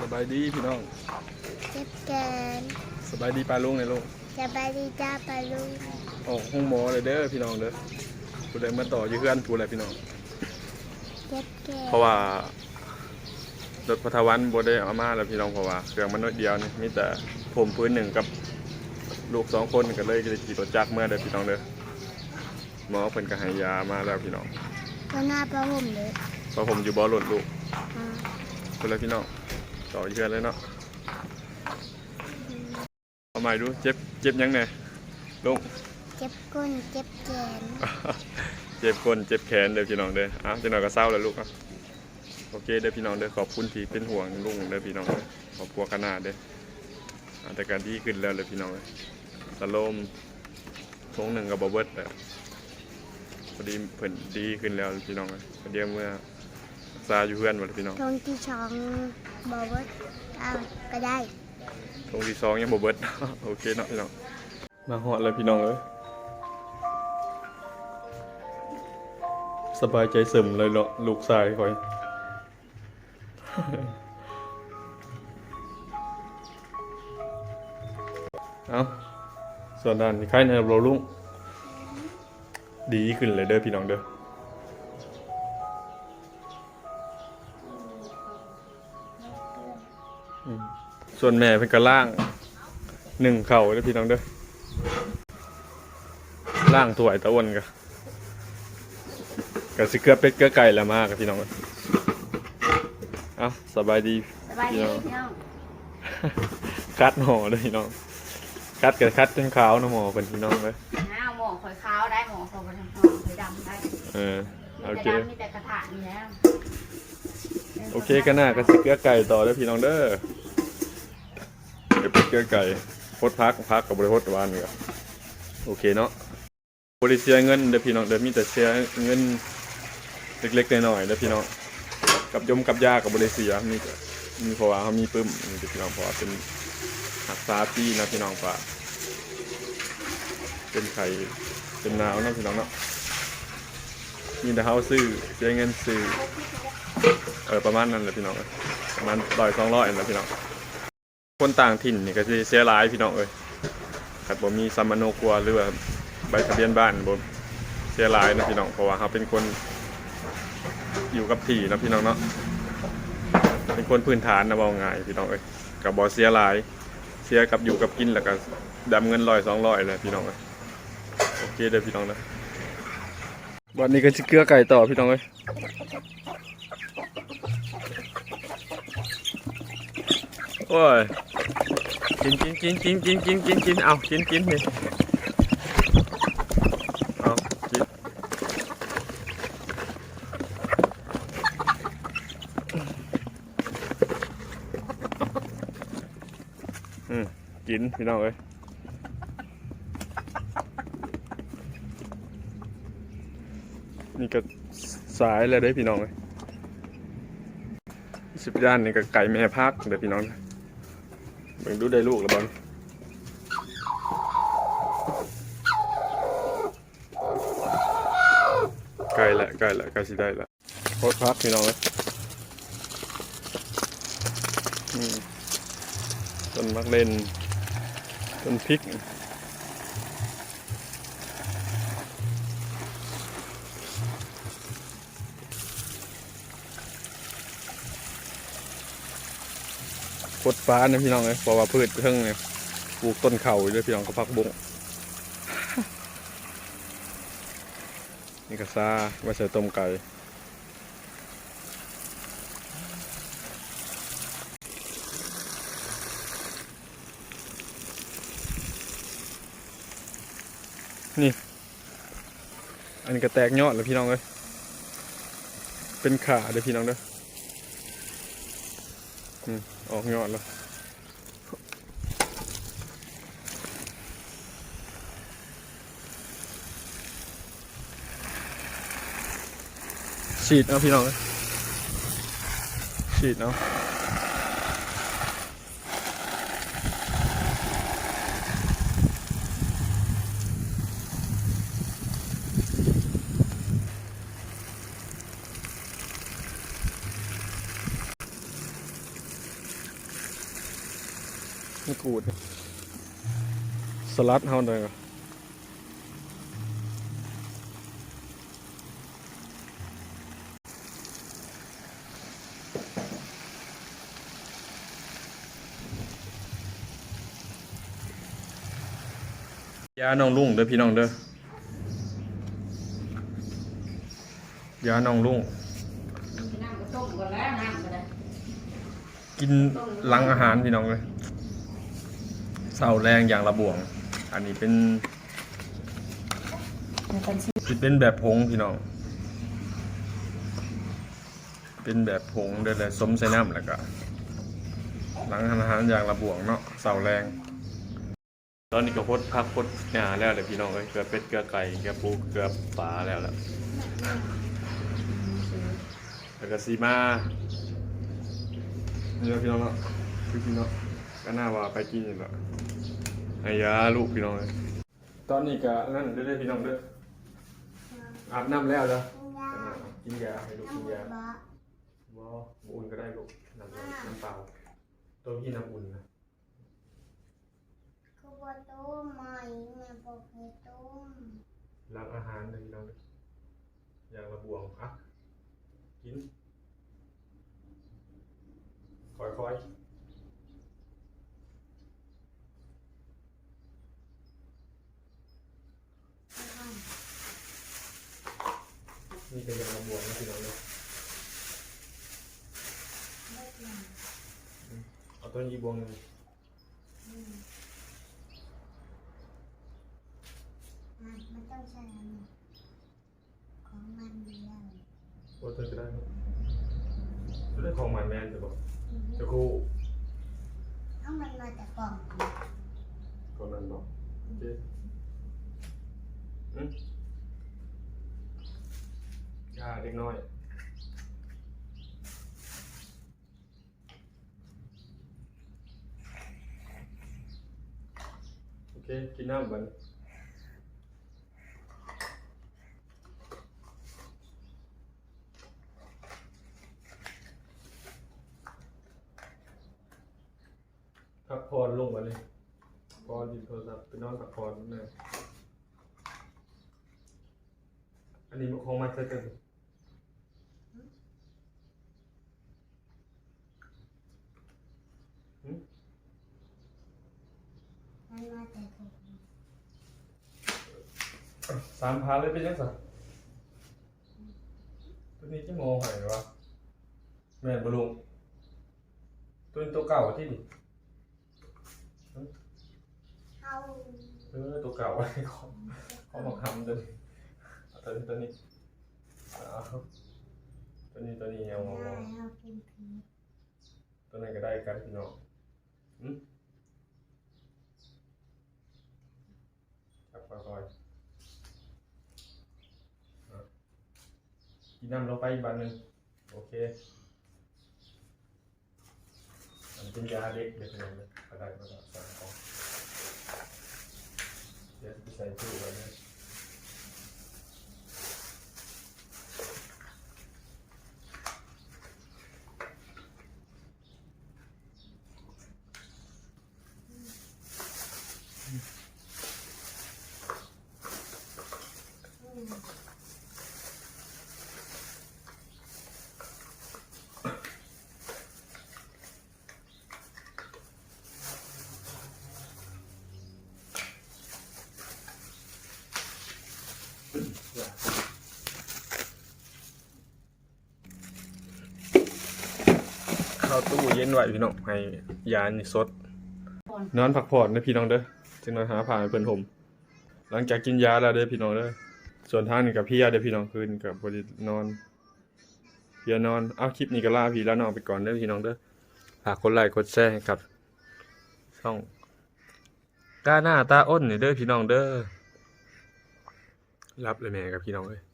สบายดีพี่น้องเจ็บแกนสบายดีปลาลุงในลุงสบายดีจ้าปาลุงออกห้องหมอเลยเด้อพี่น้องเด้อผู้ใดมาต่ออยืเพื่อนผู้ใดพี่น้อง เจ็บแกนเพราะว่ารถพทวันบ่ได้เอามาแล้วพี่น้องเพราะว่าเครื่องมันน้อยเดียวนี่มีแต่ผมพื้นหนึ่งกับลูกสองคนก็เลยจะขี่รถจักรเมื่อเด้อพี่น้องเด้อหมอเพิ่นก็ให้ยามาแล้วพี่น้องก็หน้าปลาห่มเลยเพราะผมอยู่บ่อรถลูกอ่าคนละพี่น้อง ต่ออยืเพื่อนเลยเนาะเอาใหม่ดูเจ็บเจ็บยังไงลุงเจ็บก้นเจ็บแขนเจ็บก้นเจ็บแขนเด้อพี่น้องเด้ออ้าวจะหน่อยก็เศร้าแล้วลูกอะโอเคเด้อพี่น้องเด้อขอบคุณที่เป็นห่วงลุงเด้อพี่น้องเด้อขอบครัวขนาดเด้ออ่าแต่การดีขึ้นแล้วเลยพี่น้องเด้อสโลมทงหนึ่งกับบเบิร์ตแล้วพอดีเพิ่นดีขึ้นแล้วพี่น้องเอ้ยพอดีเมื่อรักษาอยู่เพื่อนหมดพี่น้องทงที่สอง บอกว่าเอาก็ได้ทงที่สองยังบเบิร์ตโอเคเนาะพี่น้องมาหอดแล้วพี่น้องเอ้ยสบายใจเสริมเลยเนาะลูกชายคอยเอาส่วนด้านนี้ใครเนี่ยเราลุงดีขึ้นเลยเด้อพี่น้องเด้อ ส่วนแม่เป็นกระล่างหนึ่งเข่าเด้อพี่น้องเด้อล่างถวายตะอ้วนกะกะสิเกลือเป็ดเกลือไก่แล้วมากกับพี่น้องเอ้ยเอาสบายดีสบายดีพี่น้องคัดหมอเลยพี่น้องคัดกับคัดจนขาวนะหมอเป็นพี่น้องเลยน้าหมอข่อยขาวได้หมอข่อยบนทองข่อยดำได้เออมีโอแต่เคดำมีแต่กระถางนี่แล้ว โอเคก็น่าก็สิเกลือไก่ต่อเด้อพี่น้องเด้อเดี๋ยวไปเกลือไก่พดพักพักกับบริพดวานนี่ก็โอเคเนาะบริเสียเงินเด้อพี่น้องเด้อมีแต่เสียเงินเล็กๆน้อยๆเด้อพี่น้องกับยมกับยากับบริเสียมีแต่มีเพราะว่าเขามีปึ้มเด้อพี่น้องเพราะเป็นหักษาพี่นะพี่น้องฝากเป็นไข่เป็นหนาวนะพี่น้องเนาะมีแต่เขาซื้อเสียเงินซื้อ เออประมาณนั้นแหละพี่น้องเอ้ยประมาณร้อยสองร้อยนั่นแหละพี่น้องคนต่างถิ่นนี่ก็จะเสียหลายพี่น้องเอ้ยขัดบ่มีซัมมาโนครัวหรือว่าใบทะเบียนบ้านบ่เสียหลายนะพี่น้องเพราะว่าเขาเป็นคนอยู่กับที่นะพี่น้องเนาะเป็นคนพื้นฐานนะว่าง่ายพี่น้องเอ้ยกับบ่เสียหลาย เสียกับอยู่กับกินแล้วก็ดำเงินร้อยสองร้อยเลยพี่น้องเอ้ยโอเคเด้อพี่น้องนะวันนี้ก็จะเกลือไก่ต่อพี่น้องเอ้ย โอ้ยกินกินกินกินกินกินกินกินเอากินกินนี่เอากินอืมกินพี่น้องเอ้ยนี่ก็สายเลยได้พี่น้องเอ้ยสิบด้านนี่ก็ไก่แม่พักเดี๋ยวพี่น้องเมันดูได้ลูกแล้วบอลใกล้ละใกล้ละใกล้สิได้ละโคตรพักพี่น้องเลยอืมต้นมักเล่นต้นพริก กดฟ้านะพี่น้องเลยเพราะว่าพืชเพิ่งเนี่ยปลูกต้นเข่าอยู่ด้วยพี่น้องก็พักบุ้งนี่ก็ซาไว้ใส่ต้มไก่นี่ อันนี้ก็แตกยอดแล้วพี่น้องเลยเป็นขาเด้อพี่น้องเด้อ ออกยอดแล้วฉีดเอาพี่น้องฉีดเอา กูด สลัดเฮาหน่อยยาน้องลุงเด้อพี่น้องเด้อยาน้องลุงกินหลังอาหารพี่น้องเลย เสาแรงอย่างระบวง อันนี้เป็นมันเป็นสีสิเป็นแบบผงพี่น้อง เป็นแบบผงเด้เลยสมใส่น้ำแล้วก็หลังอาหารอย่างระบวงเนาะเสาแรง ตอนนี้ก็พดพักพดหญ้าแล้วเลยพี่น้องเลยเกลือเป็ดเกลือไก่เกลือปูเกลือปลาแล้วแหละแล้วก็ซีมานี่เนาะพี่น้องเนาะพี่น้อง ก็น่าว่าไปกินอยู่แล้วไอ้ยาลูกพี่น้องเลยตอนนี้ก็นั่นเด้อๆพี่น้องเด้ออาบน้ำแล้วจ้ะกินยาให้ลูกกินยาบ่ว้าวอุ่นก็ได้ลูกน้ำร้อนน้ำเปล่าตัวพี่น้ำอุ่นนะคือบ่ต้มใหม่แม่บอกให้ต้มล้างอาหารเลยพี่น้องเด้ออย่างระบวงอะกินค่อยๆ นี่เป็นอย่างระบวงนะพี่น้องเด้อเอาต้นยีบวงหนึ่งอะมันต้องใช้อันนี้ของมันเดียวโอ้ต้นก็ได้ครับเรื่องของมันแมนจะบอกจะคู่เอามันมาแต่กล่องก่อนนั้นบอกโอเคอืมยาเล็กน้อยโอเคกินน้ำบันพักผ่อนลงมาเลยพอนดินโทรศัพท์ไปนอนพักผ่อนนั่นเลยอันนี้มันคงมาใช้กัน มันมาแต่ถุงสามพันเลยเป็นยังไงตัวนี้ที่โมหายวะแม่นบลุงตัวนี้ตัวเก่าที่นี่เอาเออตัวเก่าไอ้เขาเขามาทำตัวนี้เอาตัวนี้ตัวนี้เอาตัวนี้ตัวนี้เอาได้เอาเอาเอากินผีตัวนั้นก็ได้กันพี่น้องอืมจับ ค่อยๆอะกินน้ำลงไปอีกบันหนึ่งโอเคมันเป็นยาเด็กเด็กเลยนะก็ได้ก็ได้สามกล่องเดี๋ยวใส่ตู้ไว้เลย อืม เข้าตู้เย็นไว้พี่น้องให้ยานี่สด นอนพักผ่อนนะพี่น้องเด้อจึงนอนหาผ่าให้เพิ่อนผม หลังจากกินยาแล้วเด้อพี่น้องเด้อส่วนทางนี่กับพี่ยาเด้อพี่น้องคืนกับบรินอนเพียนอนเอาคลิปนี้ก็ลาพี่แล้วนองไปก่อนเด้อพี่น้องเด้อฝากกดไลค์กดแชร์ให้กับช่องกาหน้าตาอ้นนี่เด้อพี่น้องเด้อรับเลยแม่กับพี่น้องเอ้ย